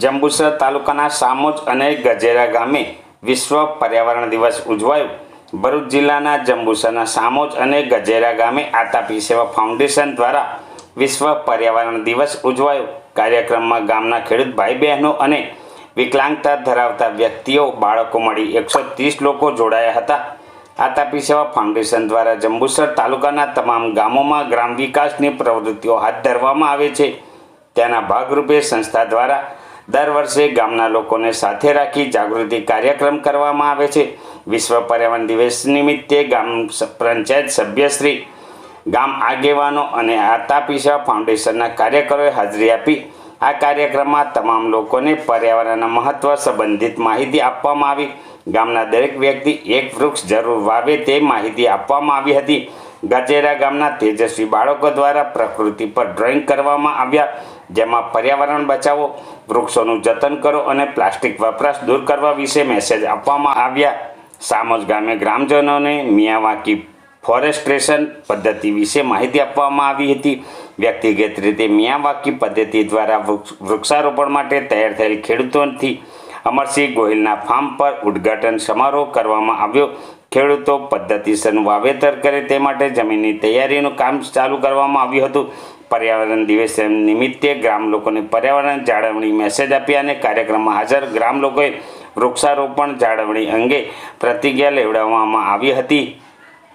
જંબુસર તાલુકાના સામોજ અને ગજેરા ગામે વિશ્વ પર્યાવરણ દિવસ ઉજવાયો. ભરૂચ જિલ્લાના જંબુસરના સામોજ અને ગજેરા ગામે આતાપી સેવા ફાઉન્ડેશન દ્વારા વિશ્વ પર્યાવરણ દિવસ ઉજવાયો. કાર્યક્રમમાં ગામના ખેડૂત ભાઈ બહેનો અને વિકલાંગતા ધરાવતા વ્યક્તિઓ, બાળકો મળી એકસો ત્રીસ લોકો જોડાયા હતા. આતાપી સેવા ફાઉન્ડેશન દ્વારા જંબુસર તાલુકાના તમામ ગામોમાં ગ્રામ વિકાસની પ્રવૃત્તિઓ હાથ ધરવામાં આવે છે. તેના ભાગરૂપે સંસ્થા દ્વારા દર વર્ષે ગામના લોકોને સાથે રાખી જાગૃતિ કાર્યક્રમ કરવામાં આવે છે. વિશ્વ પર્યાવરણ દિવસ નિમિત્તે ગામ પંચાયત સભ્યશ્રી ગામ આગેવાનો અને આતાપીસા ફાઉન્ડેશનના કાર્યકરોએ હાજરી આપી. આ કાર્યક્રમમાં તમામ લોકોને પર્યાવરણના મહત્વ સંબંધિત માહિતી આપવામાં આવી. ગામના દરેક વ્યક્તિ એક વૃક્ષ જરૂર વાવે તે માહિતી આપવામાં આવી હતી. ગજેરા ગામના તેજસ્વી બાળકો દ્વારા પ્રકૃતિ પર ડ્રોઈંગ કરવામાં આવ્યા, જેમાં પર્યાવરણ બચાવો વૃક્ષોનું જતન કરો અને પ્લાસ્ટિક વપરાશ દૂર કરવા વિશે મેસેજ આપવામાં આવ્યા. સામોજ ગામે ગ્રામજનોને મિયાવાકી ફોરેસ્ટ્રેશન પદ્ધતિ વિશે માહિતી આપવામાં આવી હતી. વ્યક્તિગત રીતે મિયાવાકી પદ્ધતિ દ્વારા વૃક્ષ- વૃક્ષારોપણ માટે તૈયાર થયેલ ખેડૂતોથી અમરસિંહ ગોહિલના ફાર્મ પર ઉદ્ઘાટન સમારોહ કરવામાં આવ્યો. ખેડૂતો પદ્ધતિસરનું વાવેતર કરે તે માટે જમીનની તૈયારીનું કામ ચાલુ કરવામાં આવ્યું હતું. પર્યાવરણ દિવસ નિમિત્તે ગ્રામ લોકોને પર્યાવરણ જાળવણી મેસેજ આપ્યા અને કાર્યક્રમમાં હાજર ગ્રામ લોકોએ વૃક્ષારોપણ જાળવણી અંગે પ્રતિજ્ઞા લેવડાવવામાં આવી હતી.